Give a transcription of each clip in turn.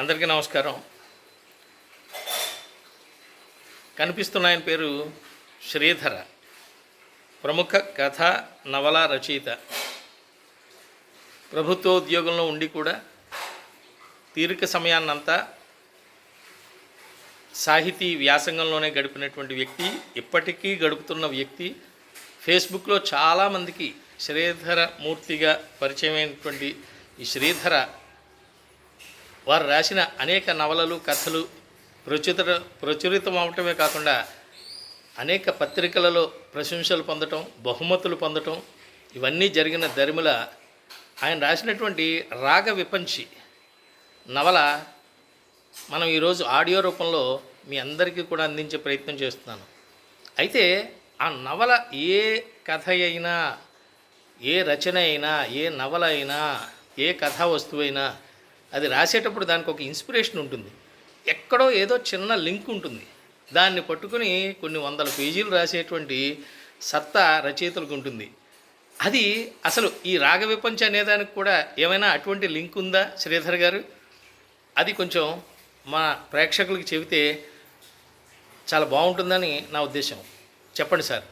అందరికీ నమస్కారం. కనిపిస్తున్న ఆయన పేరు శ్రీధర. ప్రముఖ కథ నవల రచయిత. ప్రభుత్వ ఉద్యోగంలో ఉండి కూడా తీరిక సమయాన్నంతా సాహితీ వ్యాసంగంలోనే గడిపినటువంటి వ్యక్తి ఇప్పటికీ గడుపుతున్న వ్యక్తి ఫేస్బుక్లో చాలామందికి శ్రీధర మూర్తిగా పరిచయమైనటువంటి ఈ శ్రీధర వారు రాసిన అనేక నవలలు కథలు ప్రచురిత ప్రచురితం అవటమే కాకుండా అనేక పత్రికలలో ప్రశంసలు పొందటం బహుమతులు పొందటం ఇవన్నీ జరిగిన దరిమిల ఆయన రాసినటువంటి రాగ విపంచి నవల మనం ఈరోజు ఆడియో రూపంలో మీ అందరికీ కూడా అందించే ప్రయత్నం చేస్తున్నాను. అయితే ఆ నవల ఏ కథ అయినా ఏ రచన అయినా ఏ నవల అయినా ఏ కథా వస్తువు అయినా అది రాసేటప్పుడు దానికి ఒక ఇన్స్పిరేషన్ ఉంటుంది. ఎక్కడో ఏదో చిన్న లింక్ ఉంటుంది. దాన్ని పట్టుకుని కొన్ని వందల పేజీలు రాసేటువంటి సత్తా రచయితలకు ఉంటుంది. అది అసలు ఈ రాగ విపంచ అనేదానికి కూడా ఏమైనా అటువంటి లింక్ ఉందా శ్రీధర్ గారు? అది కొంచెం మా ప్రేక్షకులకి చెబితే చాలా బాగుంటుందని నా ఉద్దేశం. చెప్పండి సార్.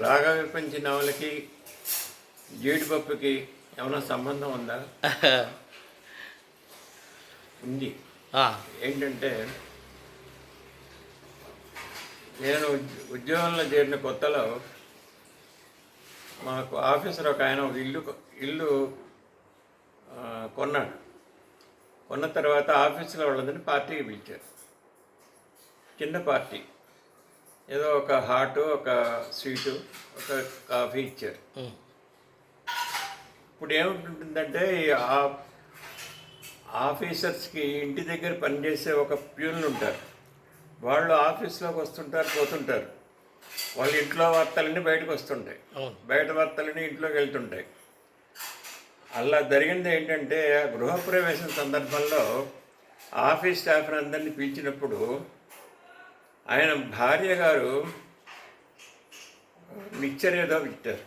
రాగ విపంచి నవలకి జీడిపప్పుకి ఏమైనా సంబంధం ఉందా? ఉంది. ఏంటంటే నేను ఉద్- ఉద్యోగంలో చేరిన కొత్తలో మాకు ఆఫీసర్ ఒక ఆయన ఒక ఇల్లు ఇల్లు కొన్నాడు. కొన్న తర్వాత ఆఫీసులో వాళ్ళందరినీ పార్టీకి పిలిచారు. చిన్న పార్టీ. ఏదో ఒక హాటు ఒక స్వీటు ఒక కాఫీ ఇచ్చారు. ఇప్పుడు ఏముంటుందంటే ఆ- ఆఫీసర్స్కి ఇంటి దగ్గర పనిచేసే ఒక ప్యూన్లు ఉంటారు వాళ్ళు ఆఫీస్లోకి వస్తుంటారు పోతుంటారు. వాళ్ళ ఇంట్లో వార్తలన్నీ బయటకు వస్తుంటాయి బయట వార్తలన్నీ ఇంట్లోకి వెళ్తుంటాయి. అలా జరిగింది ఏంటంటే ఆ గృహప్రవేశం సందర్భంలో ఆఫీస్ స్టాఫ్ అందరినీ పిలిచినప్పుడు ఆయన భార్య గారు మిక్చర్ ఏదో ఇచ్చారు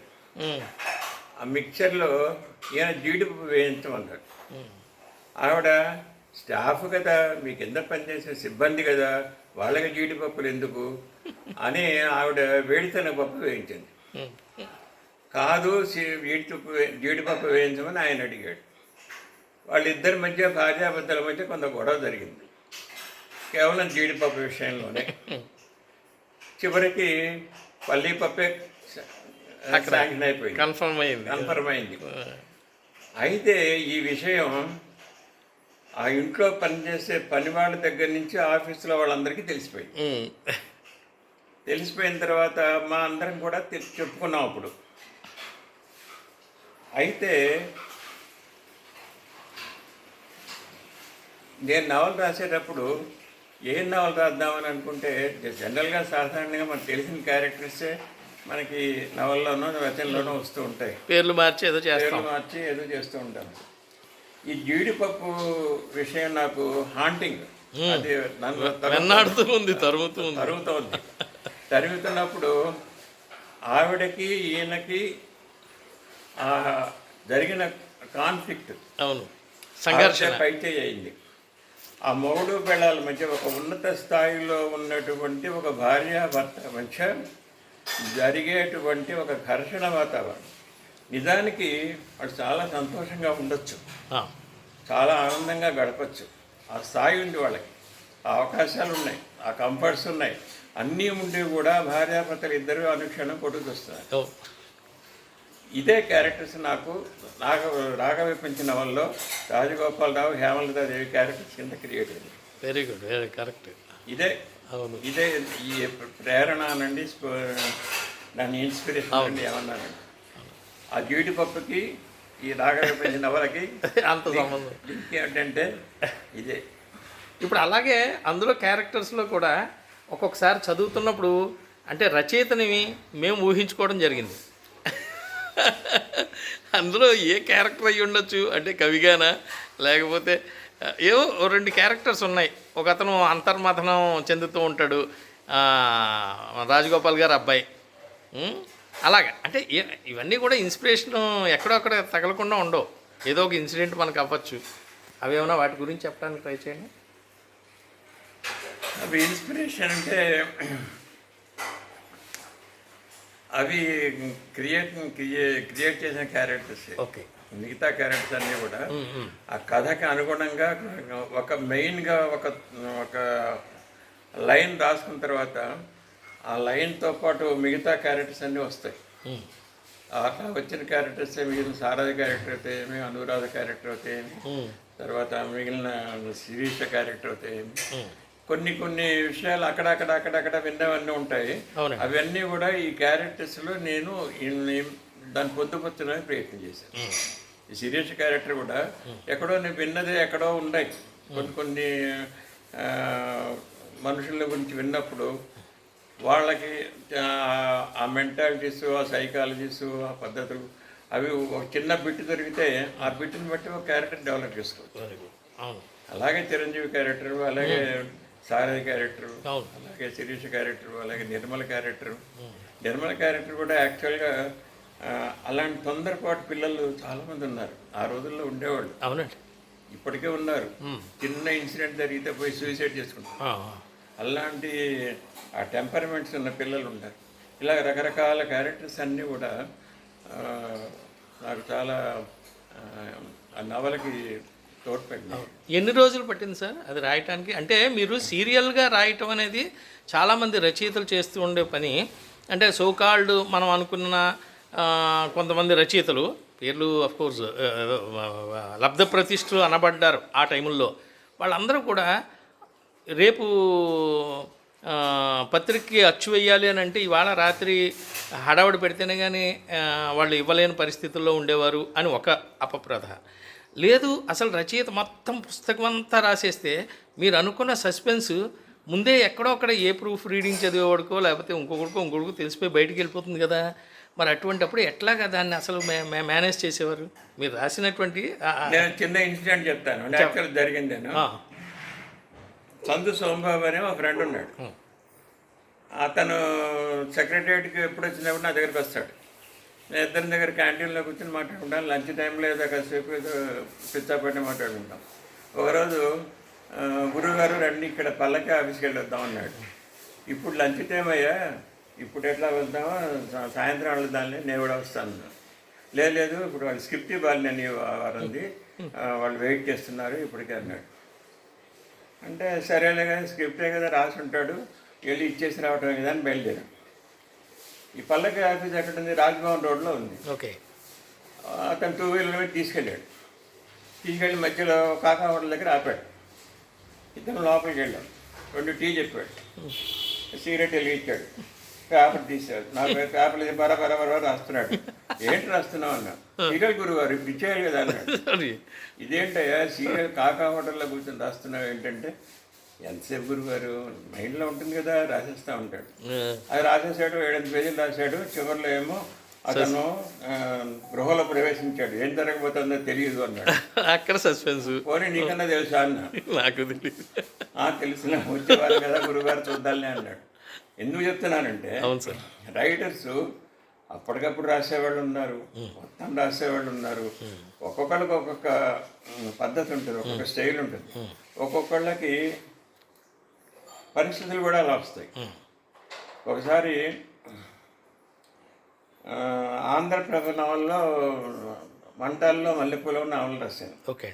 ఆ మిక్చర్లో ఈయన జీడిపప్పు వేయించమన్నాడు ఆవిడ స్టాఫ్ కదా మీ కింద పనిచేసే సిబ్బంది కదా వాళ్ళకి జీడిపప్పులు ఎందుకు? అని ఆవిడ వేడితన పప్పు వేయించింది. కాదు జీడిపప్పు జీడిపప్పు వేయించమని ఆయన అడిగాడు. వాళ్ళిద్దరి మధ్య భార్యాభర్తల మధ్య కొంత గొడవ జరిగింది. కేవలం జీడిపప్పు విషయంలోనే. చివరికి పల్లీ పప్పే శాంక్షన్ అయిపోయింది కన్ఫర్మ్ అయింది. కన్ఫర్మ్ అయింది. అయితే ఈ విషయం ఆ ఇంట్లో పనిచేసే పని వాళ్ళ దగ్గర నుంచి ఆఫీసులో వాళ్ళందరికీ తెలిసిపోయింది. తెలిసిపోయిన తర్వాత మా అందరం కూడా చెప్పుకున్నాం అప్పుడు. అయితే నేను నవల రాసేటప్పుడు ఏ నవల రాద్దామని అనుకుంటే జనరల్గా సాధారణంగా మనకు తెలిసిన క్యారెక్టర్సే మనకి నవల్లోనూ రచనలోనూ వస్తూ ఉంటాయి. పేర్లు మార్చి ఏదో చేస్తాం. పేర్లు మార్చి ఏదో చేస్తూ ఉంటాను ఈ జీడిపప్పు విషయం నాకు హాంటింగ్. అది నన్ను వెన్నాడుతూ ఉంది. తరుముతూ ఉంది. తరుగుతోంది తరుగుతున్నప్పుడు ఆవిడకి ఈయనకి ఆ జరిగిన కాన్ఫ్లిక్ట్ అవును. సంఘర్షణ. పైచే అయింది. ఆ మూడు పెళ్ళాల మధ్య ఒక ఉన్నత స్థాయిలో ఉన్నటువంటి ఒక భార్య భర్త మధ్య జరిగేటువంటి ఒక ఘర్షణ వాతావరణం. నిజానికి వాడు చాలా సంతోషంగా ఉండొచ్చు. చాలా ఆనందంగా గడపచ్చు. ఆ స్థాయి ఉంది వాళ్ళకి. ఆ అవకాశాలు ఉన్నాయి. ఆ కంఫర్ట్స్ ఉన్నాయి. అన్నీ ఉండి కూడా భార్యాభర్తలు ఇద్దరు అనుక్షణం కొట్టుకొస్తున్నారు ఇదే క్యారెక్టర్స్ నాకు రాగ రాగవిపించిన వాళ్ళలో రాజగోపాలరావు హేమలతాదేవి క్యారెక్టర్స్ కింద క్రియేట్ అయింది వెరీ గుడ్ వెరీ కరెక్ట్ ఇదే అవును. ఇదే ఈ ప్రేరణ నుండి స్ప- దాని ఇన్స్పిరేషన్ నుండి ఏమన్నానండి ఆ జీడిపప్పుకి ఈ రాగవిపించిన నవలకి అంత సంబంధం. ఏంటంటే ఇదే. ఇప్పుడు అలాగే అందులో క్యారెక్టర్స్లో కూడా ఒక్కొక్కసారి చదువుతున్నప్పుడు అంటే రచయితని మేము ఊహించుకోవడం జరిగింది. అందులో ఏ క్యారెక్టర్ అయ్యి ఉండొచ్చు అంటే కవిగానా? లేకపోతే ఏవో రెండు క్యారెక్టర్స్ ఉన్నాయి. ఒక అతను అంతర్మథనం చెందుతూ ఉంటాడు. రాజగోపాల్ గారు అబ్బాయి? అలాగా. అంటే ఇవన్నీ కూడా ఇన్స్పిరేషన్ ఎక్కడో అక్కడ తగలకుండా ఉండవు. ఏదో ఒక ఇన్సిడెంట్ మనకు అవ్వచ్చు. అవి ఏమైనా వాటి గురించి చెప్పడానికి ట్రై చేయండి. అవి ఇన్స్పిరేషన్ అంటే అవి క్రియేట్ క్రియేట్ చేసిన క్యారెక్టర్స్. ఓకే. మిగతా క్యారెక్టర్స్ అన్నీ కూడా ఆ కథకి అనుగుణంగా ఒక మెయిన్గా ఒక ఒక లైన్ రాసుకున్న తర్వాత ఆ లైన్తో పాటు మిగతా క్యారెక్టర్స్ అన్నీ వస్తాయి. అట్లా వచ్చిన క్యారెక్టర్స్ మిగిలిన సారథి క్యారెక్టర్ అయితే ఏమి అనురాధ క్యారెక్టర్ అయితే ఏమి తర్వాత మిగిలిన శిరీష క్యారెక్టర్ అయితే ఏమి. కొన్ని కొన్ని విషయాలు అక్కడక్కడ అక్కడక్కడ విన్నవన్నీ ఉంటాయి. అవన్నీ కూడా ఈ క్యారెక్టర్స్లో నేను దాన్ని పొందుపరచడానికి ప్రయత్నం చేశాను ఈ శిరీష క్యారెక్టర్ కూడా ఎక్కడో నేను విన్నదే ఎక్కడో ఉన్నాయి. కొన్ని కొన్ని మనుషుల గురించి విన్నప్పుడు వాళ్ళకి ఆ, మెంటాలిటీస్ ఆ సైకాలజీస్ ఆ పద్ధతులు అవి ఒక చిన్న బిట్ దొరికితే ఆ బిట్ని బట్టి ఒక క్యారెక్టర్ డెవలప్ చేసుకోవచ్చు. అలాగే చిరంజీవి క్యారెక్టర్ అలాగే సారథి క్యారెక్టర్. అలాగే శిరీష క్యారెక్టర్ అలాగే నిర్మల క్యారెక్టర్. నిర్మల క్యారెక్టర్ కూడా యాక్చువల్గా అలాంటి తొందరపాటు పిల్లలు చాలామంది ఉన్నారు. ఆ రోజుల్లో ఉండేవాళ్ళు. అవునండి. ఇప్పటికే ఉన్నారు. చిన్న ఇన్సిడెంట్ జరిగితే పోయి సూసైడ్ చేసుకుంటారు. అలాంటి ఆ టెంపర్మెంట్స్ ఉన్న పిల్లలు ఉన్నారు ఇలా రకరకాల క్యారెక్టర్స్ అన్నీ కూడా నాకు చాలా ఆ, నవలకి తోడ్పడినాయి ఎన్ని రోజులు పట్టింది సార్ అది రాయటానికి? అంటే మీరు సీరియల్గా రాయటం అనేది చాలామంది రచయితలు చేస్తూ ఉండే పని. అంటే సోకాల్డ్ మనం అనుకున్న కొంతమంది రచయితలు పేర్లు కోర్స్ లబ్ధ ప్రతిష్ఠలు అనబడ్డారు ఆ టైముల్లో. వాళ్ళందరూ కూడా రేపు పత్రికకి అచ్చు వేయాలి అని అంటే ఇవాళ రాత్రి హడావుడి పెడితేనే కానీ వాళ్ళు ఇవ్వలేని పరిస్థితుల్లో ఉండేవారు అని ఒక అపప్రథ. లేదు అసలు రచయిత మొత్తం పుస్తకం అంతా రాసేస్తే మీరు అనుకున్న సస్పెన్స్ ముందే ఎక్కడో అక్కడ ఏ ప్రూఫ్ రీడింగ్ చదివేవాడికో లేకపోతే ఇంకొకరికో ఇంకొకరికో తెలిసిపోయి బయటికి వెళ్ళిపోతుంది కదా. మరి అటువంటప్పుడు ఎట్లాగా దాన్ని అసలు మేనేజ్ చేసేవారు? మీరు రాసినటువంటి నేను చిన్న ఇన్సిడెంట్ చెప్తాను. యాక్చువల్ జరిగిందేను ఆ, సందు సోమబాబు అనే ఒక ఫ్రెండ్ ఉన్నాడు. అతను సెక్రటరియట్కి ఎప్పుడు వచ్చినప్పుడు నా దగ్గరికి వస్తాడు. నేను ఇద్దరి దగ్గర క్యాంటీన్లో కూర్చొని మాట్లాడుకుంటాను లంచ్ టైంలో ఏదో కాసేపు ఏదో పిచ్చాపట్టి మాట్లాడుకుంటాం. ఒకరోజు గురువుగారు రండి ఇక్కడ పల్లకి ఆఫీస్కి వెళ్ళి వద్దాం అన్నాడు. ఇప్పుడు లంచ్ టైం అయ్యా ఇప్పుడు ఎట్లా వెళ్దామో సా- సాయంత్రం వెళ్దాంలే నేను కూడా వస్తాను. లేదు లేదు ఇప్పుడు వాళ్ళు స్క్రిప్ట్ ఇవ్వాలి నేను వారంది. వాళ్ళు వెయిట్ చేస్తున్నారు ఇప్పటికే అన్నాడు. అంటే సరేలే కానీ స్క్రిప్టే కదా రాసి ఉంటాడు. వెళ్ళి ఇచ్చేసి రావటం కదా అని బయలుదేరాం. ఈ పల్లకి ఆఫీస్ ఎక్కడ ఉంది రాజ్భవన్ రోడ్లో ఉంది. ఓకే. అతను టూ వీలర్ మీద తీసుకెళ్ళాడు. తీసుకెళ్ళి మధ్యలో కాకా హోటల్ దగ్గర ఆపాడు. ఇతను లోపలికి వెళ్ళాం. రెండు టీ చెప్పాడు. సిగరెట్ వెలిగించాడు పేపర్ తీసాడు నా పే- పేపర్ బరా బరా బరా రాస్తున్నాడు. ఏంటి రాస్తున్నావు అన్నా? సీరియల్ గురువారు ఇప్పుడు ఇచ్చేయాలి కదా అన్నాడు. ఇదేంటయ్యా సీరియల్ కాకా హోటల్లో కూర్చొని రాస్తున్నావు ఏంటంటే ఎంతసేపు గురుగారు మైండ్లో ఉంటుంది కదా రాసేస్తూ ఉంటాడు. అది రాసేసాడు ఏడెనిమిది పేజీలు రాశాడు చివరిలో ఏమో అతను గృహలో ప్రవేశించాడు. ఏం జరగబోతుందో తెలియదు అన్నాడు. అక్కడ సస్పెన్స్. పోనీ నీకన్నా తెలుసా అన్నా? నాకు తెలియదు "ఆ, తెలుసులే వచ్చేవారు కదా గురుగారు చూద్దాంలే అన్నాడు. ఎందుకు చెప్తున్నానంటే అవును సార్. రైటర్స్ అప్పటికప్పుడు రాసేవాళ్ళు ఉన్నారు మొత్తం రాసేవాళ్ళు ఉన్నారు. ఒక్కొక్కళ్ళకి ఒక్కొక్క పద్ధతి ఉంటుంది ఒక్కొక్క స్టైల్ ఉంటుంది. ఒక్కొక్కళ్ళకి పరిస్థితులు కూడా అలా వస్తాయి. ఒకసారి ఆంధ్రప్రభ నవల్లో మంటల్లో మల్లెపూల నవలు రాశాను. ఓకే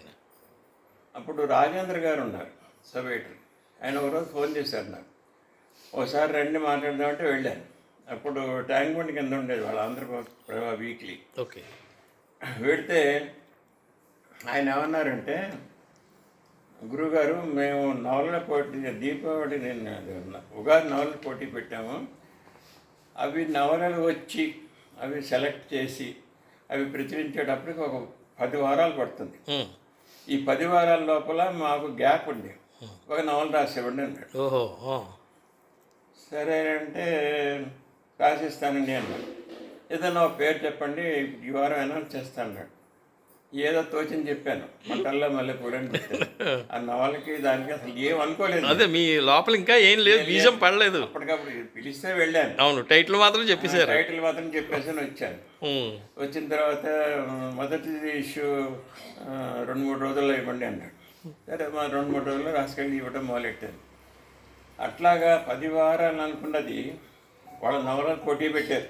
అప్పుడు రాజేంద్ర గారు ఉన్నారు సబేటర్ ఆయన ఒకరోజు ఫోన్ చేశారు నాకు. ఒకసారి రండి మాట్లాడదామంటే వెళ్ళాను. అప్పుడు ట్యాంక్ బండి కింద ఉండేది వాళ్ళ ఆంధ్రప్రభ వీక్లీ ఓకే. వెడితే ఆయన ఏమన్నారంటే గురుగారు మేము నవలల పోటీ దీపావళి నేను ఉగాది నవలల పోటీ పెట్టాము. అవి నవలలు వచ్చి అవి సెలెక్ట్ చేసి అవి ప్రచురించేటప్పటికి ఒక పది వారాలు పడుతుంది. ఈ పది వారాల లోపల మాకు గ్యాప్ ఉంది. ఒక నవల రాసేవాడిని అన్నాడు. సరే అంటే రాసిస్తానండి అన్నాడు. ఏదైనా ఒక పేరు చెప్పండి ఈ వారం అనౌన్స్ చేస్తా అన్నాడు. ఏదో తోచని చెప్పాను. మంటల్లో మళ్ళీ పెట్టాను. ఆ నవలకి దానికి అసలు ఏం అనుకోలేదు. అదే మీ లోపల ఇంకా ఏం లేదు బీజం పడలేదు. అప్పటికప్పుడు పిలిస్తే వెళ్ళాను. అవును టైటిల్ మాత్రం చెప్పేశారు. టైటిల్ మాత్రం చెప్పేసి వచ్చాను. వచ్చిన తర్వాత మొదటి ఇష్యూ రెండు మూడు రోజుల్లో ఇవ్వండి అన్నాడు. సరే మా రెండు మూడు రోజుల్లో రాసుకెళ్ళి ఇవ్వడం మొదలెట్టాను. అట్లాగా పది వారాలు అనుకున్నది వాళ్ళ నవలలు పోటీ పెట్టారు.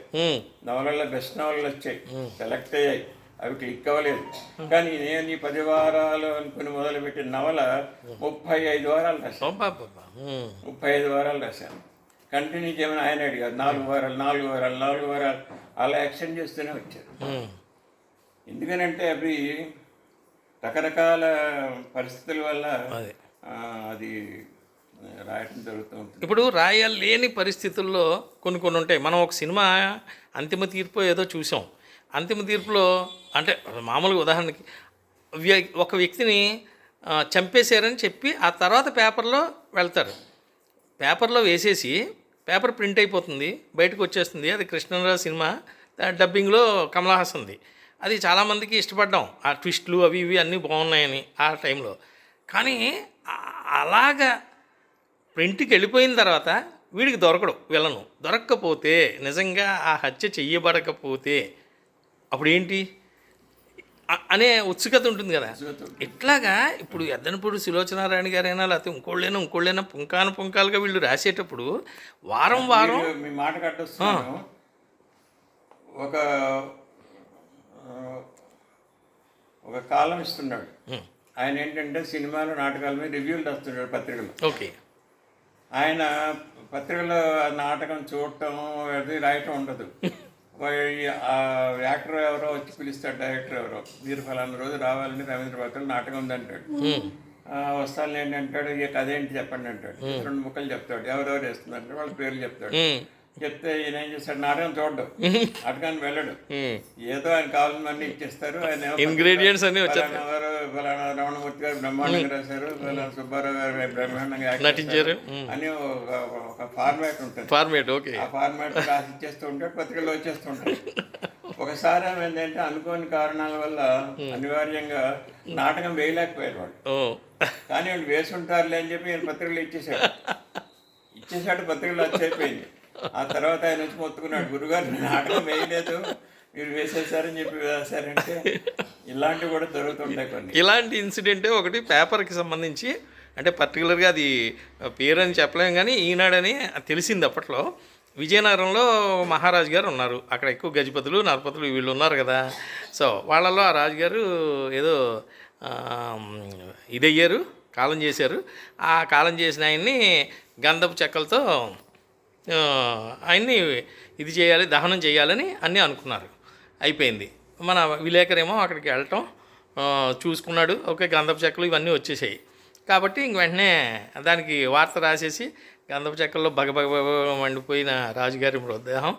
నవలల్లో బెస్ట్ నవలలు వచ్చాయి. సెలెక్ట్ అయ్యాయి. అవి క్లిక్ అవ్వలేదు. కానీ నేను ఈ పది వారాలు అనుకుని మొదలుపెట్టిన నవల ముప్పై ఐదు వారాలు రాశాను. ముప్పై ఐదు వారాలు రాశాను. కంటిన్యూ చేయమని ఆయన అడిగారు. నాలుగు వారాలు నాలుగు వారాలు నాలుగు వారాలు. అలా ఎక్స్టెండ్ చేస్తూనే వచ్చారు. ఎందుకనంటే అవి రకరకాల పరిస్థితుల వల్ల అది రాయటం జరుగుతూ ఉంటుంది. ఇప్పుడు రాయలేని పరిస్థితుల్లో కొన్ని కొన్ని ఉంటాయి. మనం ఒక సినిమా అంతిమ తీర్పు ఏదో చూసాం. అంతిమ తీర్పులో అంటే మామూలుగా ఉదాహరణకి ఒక వ్యక్తిని చంపేశారని చెప్పి ఆ తర్వాత పేపర్లో వెళ్తారు. పేపర్లో వేసేసి పేపర్ ప్రింట్ అయిపోతుంది. బయటకు వచ్చేస్తుంది. అది కృష్ణరాజు సినిమా. డబ్బింగ్లో కమలహాసన్ది అది చాలామందికి ఇష్టపడ్డాం. ఆ ట్విస్ట్లు అవి ఇవి అన్నీ బాగున్నాయని ఆ టైంలో. కానీ అలాగా ప్రింట్కి వెళ్ళిపోయిన తర్వాత వీడికి దొరకడు విలను దొరక్కపోతే నిజంగా ఆ హత్య చెయ్యబడకపోతే అప్పుడు ఏంటి అ- అనే ఉత్సుకత ఉంటుంది కదా. ఇట్లాగా ఇప్పుడు ఎద్దనపూడి సులోచనారాయణ గారైనా లేకపోతే ఇంకోళ్ళైనా ఇంకోళ్ళైనా పుంకాను పుంకాలుగా వీళ్ళు రాసేటప్పుడు వారం వారం మీ మాట ఒక ఒక కాలం ఇస్తున్నాడు. ఆయన ఏంటంటే సినిమాలు నాటకాల మీద రివ్యూలు రాస్తున్నాడు పత్రికలు. ఓకే. ఆయన పత్రికలో నాటకం చూడటం అది రాయటం ఉండదు. యాక్టర్ ఎవరో వచ్చి పిలుస్తాడు డైరెక్టర్ ఎవరో. మీరు ఫలానా రోజు రావాలని రవీంద్ర భారతిలో నాటకం ఉందంటాడు వస్తాను ఏంటి అంటాడు ఇక కథ ఏంటి చెప్పండి అంటాడు. రెండు ముక్కలు చెప్తాడు. ఎవరెవరు వేస్తున్నారు వాళ్ళ పేర్లు చెప్తాడు. చెప్తే ఈయన ఏం చేస్తాడు? నాటకం చూడడు నాటకాన్ని వెళ్ళడు. ఏదో ఆయన కావాల్సినవన్నీ ఇచ్చేస్తారు. ఆయన Ingredients అన్నీ వారు ఫలానా రమణమూర్తి గారు బ్రహ్మాండంగా రాశారు. ఫలానా సుబ్బారావు గారు బ్రహ్మాండంగా నటించారు. అని ఒక ఒక ఫార్మాట్ ఉంటుంది. Format okay. ఆ ఫార్మాట్ రాసి ఇచ్చేస్తూ ఉంటాడు పత్రికలో వచ్చేస్తూ ఉంటాడు ఒకసారి ఏంటంటే అనుకోని కారణాల వల్ల అనివార్యంగా నాటకం వేయలేకపోయారు వాళ్ళు. కానీ వాళ్ళు వేసి ఉంటారులే అని చెప్పి ఆయన పత్రికలు ఇచ్చేసాడు ఇచ్చేసాడు పత్రికలు వచ్చైపోయింది ఆ తర్వాత ఆయన వచ్చి మొత్తుకున్నాడు గురుగారు నాటకం వేయలేదు మీరు వేసేసారని చెప్పి వేసారంటే ఇలాంటివి కూడా జరుగుతుంటాయి కొన్ని. ఇలాంటి ఇన్సిడెంటే ఒకటి పేపర్కి సంబంధించి అంటే పర్టికులర్గా అది పేరు అని చెప్పలేం కానీ ఈనాడని తెలిసింది అప్పట్లో. విజయనగరంలో మహారాజు గారు ఉన్నారు. అక్కడ ఎక్కువ గజపతులు నరపతులు వీళ్ళు ఉన్నారు కదా. సో వాళ్ళలో ఆ రాజుగారు ఏదో ఇదయ్యారు కాలం చేశారు. ఆ కాలం చేసిన ఆయన్ని గంధపు చెక్కలతో ఆయన్ని ఇది చేయాలి దహనం చేయాలని అన్నీ అనుకున్నారు. అయిపోయింది. మన విలేకరేమో అక్కడికి వెళ్ళటం చూసుకున్నాడు. ఓకే గంధపు చెక్కలు ఇవన్నీ వచ్చేసాయి. కాబట్టి ఇంక వెంటనే దానికి వార్త రాసేసి గంధపు చెక్కల్లో బగబగ మండిపోయిన రాజుగారి మృతదేహం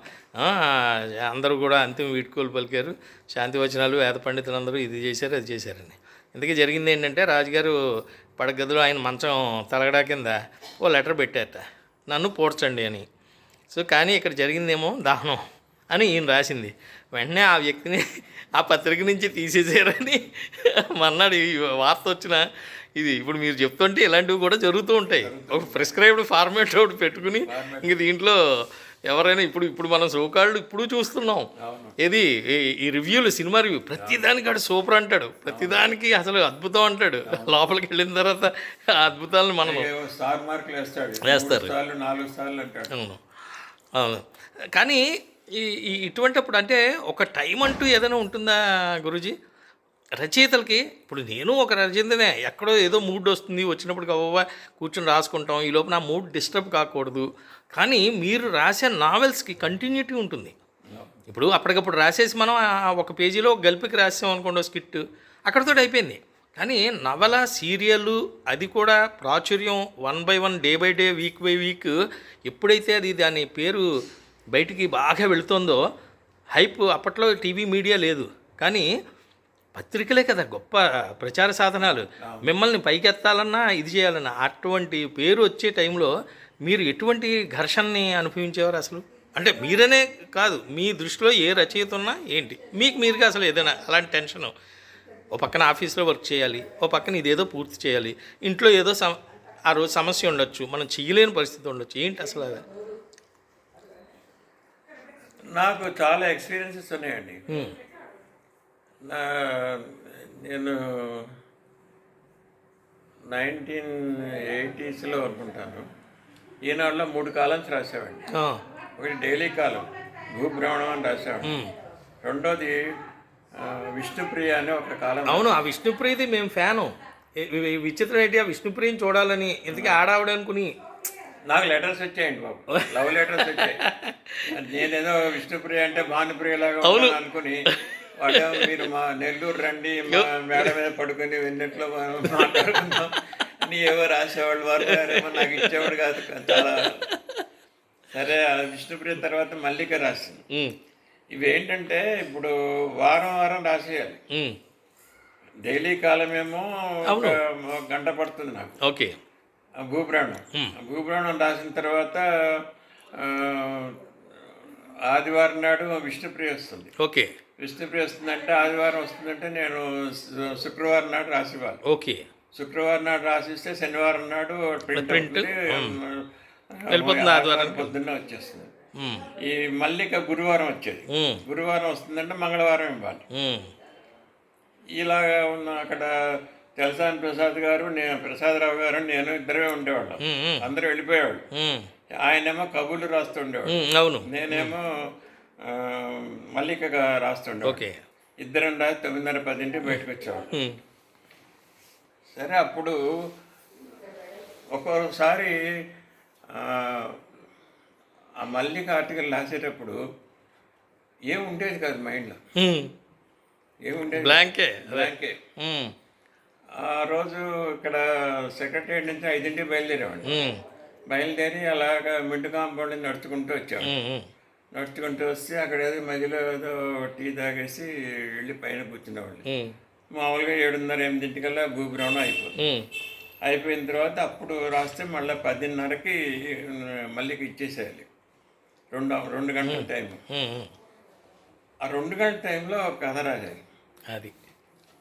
అందరూ కూడా అంతిమ వీడ్కోలు పలికారు. శాంతి వచనాలు వేద పండితులందరూ ఇది చేశారు అది చేశారని. ఇందుకే జరిగింది ఏంటంటే రాజుగారు పడగదిలో ఆయన మంచం తలగడా కింద ఓ లెటర్ పెట్టారట. నన్ను పోడ్చండి అని. సో కానీ ఇక్కడ జరిగిందేమో దహనం అని ఈయన రాసింది. వెంటనే ఆ వ్యక్తిని ఆ పత్రిక నుంచి తీసేసారని మన్నాడు. ఈ వార్త వచ్చిన ఇది ఇప్పుడు మీరు చెప్తుంటే ఇలాంటివి కూడా జరుగుతూ ఉంటాయి. ఒక ప్రిస్క్రైబ్డ్ ఫార్మేట్ ఒకటి పెట్టుకుని ఇంక దీంట్లో ఎవరైనా ఇప్పుడు ఇప్పుడు మనం సోకాళ్ళు ఇప్పుడు చూస్తున్నాం. ఏది? ఈ- రివ్యూలు సినిమా రివ్యూ. ప్రతిదానికి ఆడు సూపర్ అంటాడు. ప్రతిదానికి అసలు అద్భుతం అంటాడు. లోపలికి వెళ్ళిన తర్వాత అద్భుతాలను మనం వేస్తారు. కానీ ఈ ఇటువంటిప్పుడు అంటే ఒక టైం అంటూ ఏదైనా ఉంటుందా గురుజీ? రచయితలకి ఇప్పుడు నేను ఒక రచయితనే ఎక్కడో ఏదో మూడ్ వస్తుంది వచ్చినప్పుడు అవ్వ కూర్చొని రాసుకుంటాం ఈ లోపు నా మూడ్ డిస్టర్బ్ కాకూడదు. కానీ మీరు రాసే నావెల్స్కి కంటిన్యూటీ ఉంటుంది. ఇప్పుడు అప్పటికప్పుడు రాసేసి మనం ఒక పేజీలో గల్పికి రాసాం అనుకోండి స్కిట్ అక్కడితో అయిపోయింది. కానీ నవల సీరియల్ అది కూడా ప్రాచుర్యం one by one day by day week by week ఎప్పుడైతే అది దాని పేరు బయటికి బాగా వెళుతుందో హైప్ అప్పట్లో టీవీ మీడియా లేదు. కానీ పత్రికలే కదా గొప్ప ప్రచార సాధనాలు. మిమ్మల్ని పైకెత్తాలన్నా ఇది చేయాలన్నా అటువంటి పేరు వచ్చే టైంలో మీరు ఎటువంటి ఘర్షణని అనుభవించేవారు అసలు? అంటే మీరనే కాదు మీ దృష్టిలో ఏ రచయిత ఉన్నా ఏంటి? మీకు మీరుగా అసలు ఏదైనా అలాంటి టెన్షన్ ఓ పక్కన ఆఫీస్లో వర్క్ చేయాలి ఓ పక్కన ఇదేదో పూర్తి చేయాలి ఇంట్లో ఏదో సమ ఆ రోజు సమస్య ఉండొచ్చు మనం చేయలేని పరిస్థితి ఉండొచ్చు ఏంటి అసలు అది? నాకు చాలా ఎక్స్పీరియన్సెస్ ఉన్నాయండి. నా నేను నైన్టీన్ ఎయిటీస్లో అనుకుంటాను. ఈనాడులో మూడు కాలమ్స్ రాసేవాడిని ఆ, ఒకటి డైలీ కాలం భూభ్రమణం అని ఉమ్. రెండోది విష్ణుప్రియ అనే ఒక కాలం అవును ఆ విష్ణుప్రియది మేము ఫ్యాను. విచిత్రం ఏంటి ఆ విష్ణుప్రియని చూడాలని. ఇంతకీ ఆడావిడ అనుకుని. నాకు లెటర్స్ వచ్చాయండి బాబు. లవ్ లెటర్స్ వచ్చాయి. నేనేదో విష్ణుప్రియ అంటే భానుప్రియ లాగా అనుకుని వాడు మీరు మా నెల్లూరు రండి మా మేడ మీద పడుకొని వెన్నెట్లో మాట్లాడుకుందాం. నీ ఏవో రాసేవాళ్ళు వారు ఏమో నాకు ఇచ్చేవాడు కాదు చాలా. సరే ఆ విష్ణుప్రియ తర్వాత మల్లిక రాసింది. ఉమ్, ఇవేంటంటే ఇప్పుడు వారం వారం రాసేయాలి. డైలీ కాలమేమో గంట పడుతుంది నాకు. ఓకే. భూపురాణం. భూపురాణం రాసిన తర్వాత ఆదివారం నాడు విష్ణుప్రియ వస్తుంది. ఓకే. విష్ణుప్రియ వస్తుందంటే ఆదివారం వస్తుందంటే నేను శుక్రవారం నాడు రాసివ్వాలి. ఓకే. శుక్రవారం నాడు రాసిస్తే శనివారం నాడు ప్రింట్. వెళ్ళిపోతుంది ఆదివారం. పొద్దున్న వచ్చేస్తుంది. ఈ మల్లిక గురువారం వచ్చేది. గురువారం వస్తుందంటే మంగళవారం ఇవ్వాలి. ఇలాగా ఉన్న అక్కడ తెలసాని ప్రసాద్ గారు నేను ప్రసాదరావు గారు నేను ఇద్దరే ఉండేవాళ్ళం. అందరూ వెళ్ళిపోయేవాళ్ళు. ఆయనేమో కబుర్లు రాస్తుండేవాడు అవును. నేనేమో మల్లికగా రాస్తుండేవాడు ఓకే. ఇద్దరం రాసి తొమ్మిదిన్నర పదింటి బయటకు వచ్చేవాడు ఉమ్, సరే అప్పుడు ఒక్కోసారి ఆ, మల్లిక ఆర్టికల్ రాసేటప్పుడు ఏం ఉండేది కాదు మైండ్లో. ఉమ్, ఏం ఉండేది? బ్లాంకే. బ్లాంకే. ఆ రోజు ఇక్కడ సెక్రటరీ నుంచి ఐదింటికి బయలుదేరేవాడిని. ఉమ్, బయలుదేరి అలాగా మిండు కాంపౌండ్ నడుచుకుంటూ వచ్చాడు నడుచుకుంటూ వస్తే అక్కడ ఏదో మధ్యలో ఏదో టీ తాగేసి వెళ్ళి పైన కూర్చునేవాళ్ళు మామూలుగా ఏడున్నర ఎనిమిదింటికల్లా భూగ్రహణం అయిపోతుంది. అయిపోయిన తర్వాత అప్పుడు రాస్తే మళ్ళీ పదిన్నరకి మళ్ళీ ఇచ్చేసేయాలి. రెండు రెండు గంటల టైం. ఆ రెండు గంటల టైంలో ఒక కథ రాయాలి అది.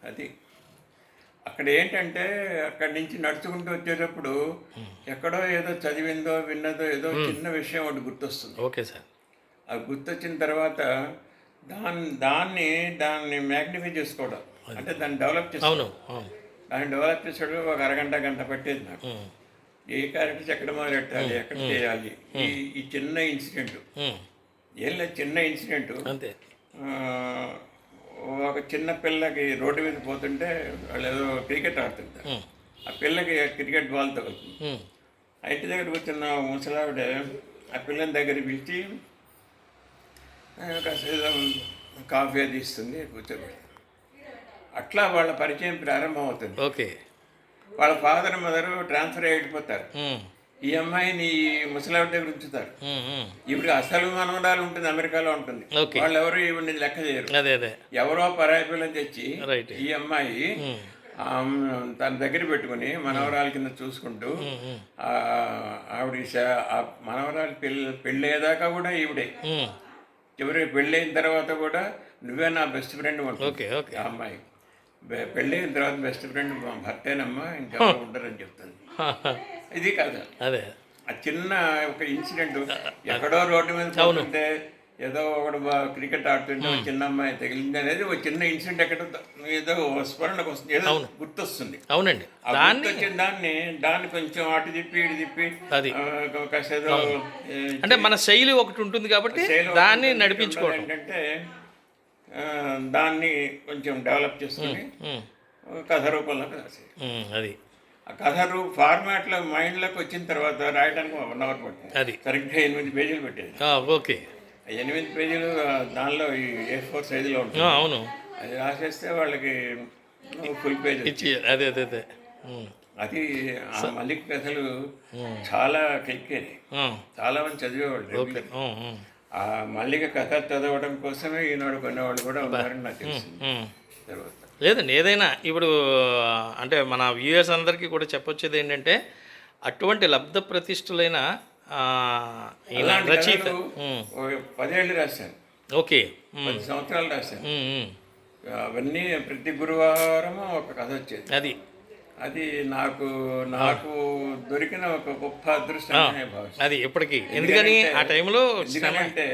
అది. అక్కడ ఏంటంటే అక్కడి నుంచి నడుచుకుంటూ వచ్చేటప్పుడు ఎక్కడో ఏదో చదివిందో విన్నదో ఏదో చిన్న విషయం ఒకటి గుర్తొస్తుంది. Okay sir. అది గుర్తొచ్చిన తర్వాత దాన్ని దాన్ని దాన్ని మ్యాగ్నిఫై చేసుకోవడం. అంటే దాన్ని డెవలప్ చేసుకోవడం. దాన్ని డెవలప్ చేసేటప్పుడు ఒక అరగంట గంట పట్టేది నాకు. ఏ క్యారెక్టర్స్ ఎక్కడ మొదలెట్టాలి ఎక్కడ చేయాలి? ఈ ఈ చిన్న ఇన్సిడెంట్. ఉమ్, ఏం లేదు చిన్న ఇన్సిడెంట్. అంతే. ఒక చిన్న పిల్లకి రోడ్డు మీద పోతుంటే వాళ్ళు ఏదో క్రికెట్ ఆడుతుంటారు. ఆ పిల్లకి క్రికెట్ బాల్ తగులుతుంది. ఇంటి దగ్గర కూర్చున్న ముసలావిడ ఆ పిల్లని దగ్గర పిలిచి "ఆ, కాసేదో కాఫీ అది ఇస్తుంది కూర్చోబెడతారు అట్లా వాళ్ళ పరిచయం ప్రారంభం అవుతుంది ఓకే. వాళ్ళ ఫాదర్ మదర్ ట్రాన్స్ఫర్ ఉమ్, ఈ అమ్మాయిని ముసలావిడ దగ్గర ఉంచుతారు. ఇప్పుడు అసలు మనవరాలు ఉంటుంది అమెరికాలో ఉంటుంది. వాళ్ళు ఎవరు ఈవిడ్ని లెక్క చేయరు. ఎవరో పరాయి పిల్లని తెచ్చి ఈ అమ్మాయి తన దగ్గర పెట్టుకుని మనవరాల కింద చూసుకుంటూ ఆవిడ మనవరాలు పెళ్ళి పెళ్ళయ్యేదాకా కూడా ఈవిడే. ఉమ్. చివరి పెళ్ళైన తర్వాత కూడా నువ్వే నా బెస్ట్ ఫ్రెండ్ ఉంటుంది ఆ అమ్మాయి. పెళ్ళైన తర్వాత బెస్ట్ ఫ్రెండ్ భర్తేనమ్మా ఇంకా ఉండరని చెప్తుంది ఇది కాదు అదే. ఆ చిన్న ఒక ఇన్సిడెంట్ ఎక్కడో రోడ్డు మీద పోతుంటే ఏదో ఒకడు క్రికెట్ ఆడుతుంటే చిన్న అమ్మాయి తగిలింది అనేది ఒక చిన్న ఇన్సిడెంట్ ఎక్కడ ఏదో స్మరణకు వస్తుంది. ఏదో గుర్తొస్తుంది. అవునండి. దాన్ని గుర్తొచ్చిన దాన్ని దాన్ని కొంచెం అటు తిప్పి ఇటు తిప్పి అది. అంటే మన శైలి ఒకటి ఉంటుంది కాబట్టి దాన్ని. నడిపించుకోవడం ఏంటంటే దాన్ని కొంచెం డెవలప్ చేసుకుని కథ రూపంలో అది. ఆ కథ రూ ఫార్మాట్లో మైండ్లోకి వచ్చిన తర్వాత రాయడానికి వన్ అవర్ పట్టింది అది. సరిగ్గా ఎనిమిది పేజీలు పెట్టేది. ఓకే. ఎనిమిది పేజీలు దానిలో ఈ ఏ ఫోర్ సైజులో ఉంటుంది. అవును. అది రాసేస్తే వాళ్ళకి ఫుల్ పేజ్ ఇచ్చి అదే అదే అదే. అది ఆ మల్లిక కథలు చాలా క్లిక్కేది ఆ, చాలా మంది చదివేవాళ్ళు. ఆ మల్లిక కథ చదవడం కోసమే ఈనాడు కొనేవాళ్ళు కూడా ఉన్నారని నాకు తెలిసింది. తర్వాత. లేదండి ఏదైనా ఇప్పుడు అంటే మన వ్యూయర్స్ అందరికీ కూడా చెప్పొచ్చేది ఏంటంటే అటువంటి లబ్ధ ప్రతిష్ఠులైన రచయిత. పదేళ్ళు రాశాను. ఓకే. పది సంవత్సరాలు రాశాను. అవన్నీ ప్రతి గురువారం ఒక కథ వచ్చేది. అది. అది నాకు నాకు దొరికిన ఒక గొప్ప భావిస్తాను అది ఇప్పటికీ ఎందుకని? ఆ టైంలో ఎందుకంటే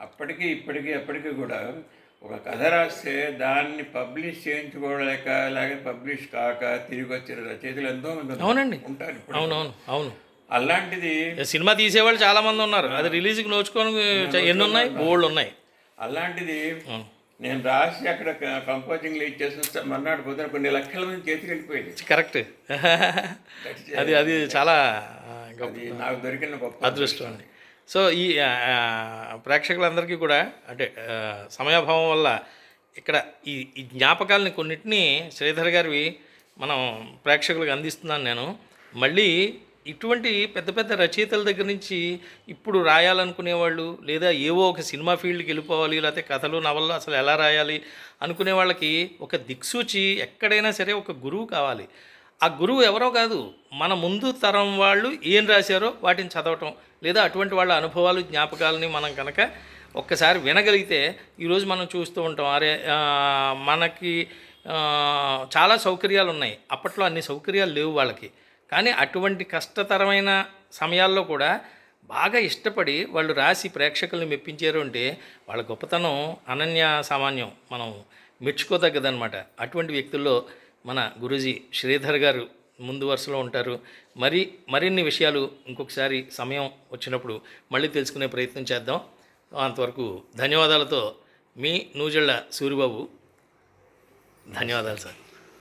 అప్పటికి ఇప్పటికి అప్పటికి కూడా ఒక కథ రాస్తే దాన్ని పబ్లిష్ చేయించుకోలేక అలాగే పబ్లిష్ కాక తిరిగి వచ్చిన రచయితలు ఎంతో మంది. అవునండి. ఉంటారు అవునవును అవును. అలాంటిది సినిమా తీసేవాళ్ళు చాలా మంది ఉన్నారు. అది రిలీజ్కి నోచుకొని ఎన్ని ఉన్నాయి? బోల్డ్ ఉన్నాయి. అలాంటిది. నేను రాసి అక్కడ కంపోజింగ్లో ఇచ్చేసి వస్తే మర్నాడు పొద్దున కొన్ని లక్షల మంది చేతికి వెళ్ళిపోయింది. కరెక్ట్ అది అది చాలా నాకు దొరికిన గొప్ప అదృష్టం అండి. సో ఈ ప్రేక్షకులందరికీ కూడా అంటే సమయాభావం వల్ల ఇక్కడ ఈ ఈ జ్ఞాపకాలని కొన్నిటిని శ్రీధర్ గారివి మనం ప్రేక్షకులకు అందిస్తున్నాను నేను. మళ్ళీ ఇటువంటి పెద్ద పెద్ద రచయితల దగ్గర నుంచి ఇప్పుడు రాయాలనుకునే వాళ్ళు లేదా ఏవో ఒక సినిమా ఫీల్డ్కి వెళ్ళిపోవాలి లేకపోతే కథలు నవళ్ళు అసలు ఎలా రాయాలి అనుకునే వాళ్ళకి ఒక దిక్సూచి ఎక్కడైనా సరే ఒక గురువు కావాలి. ఆ గురువు ఎవరో కాదు మన ముందు తరం వాళ్ళు ఏం రాశారో వాటిని చదవటం లేదా అటువంటి వాళ్ళ అనుభవాలు జ్ఞాపకాలని మనం కనుక ఒక్కసారి వినగలిగితే ఈరోజు మనం చూస్తూ ఉంటాం అరే మనకి చాలా సౌకర్యాలు ఉన్నాయి. అప్పట్లో అన్ని సౌకర్యాలు లేవు వాళ్ళకి. కానీ అటువంటి కష్టతరమైన సమయాల్లో కూడా బాగా ఇష్టపడి వాళ్ళు రాసి ప్రేక్షకుల్ని మెప్పించారు అంటే వాళ్ళ గొప్పతనం అనన్య సామాన్యం. మనం మెచ్చుకోదగ్గదనమాట అటువంటి వ్యక్తుల్లో మన గురూజీ శ్రీధర్ గారు ముందు వరుసలో ఉంటారు. మరి మరిన్ని విషయాలు ఇంకొకసారి సమయం వచ్చినప్పుడు మళ్ళీ తెలుసుకునే ప్రయత్నం చేద్దాం. అంతవరకు ధన్యవాదాలతో మీ నూజళ్ళ సూరిబాబు. ధన్యవాదాలు సార్.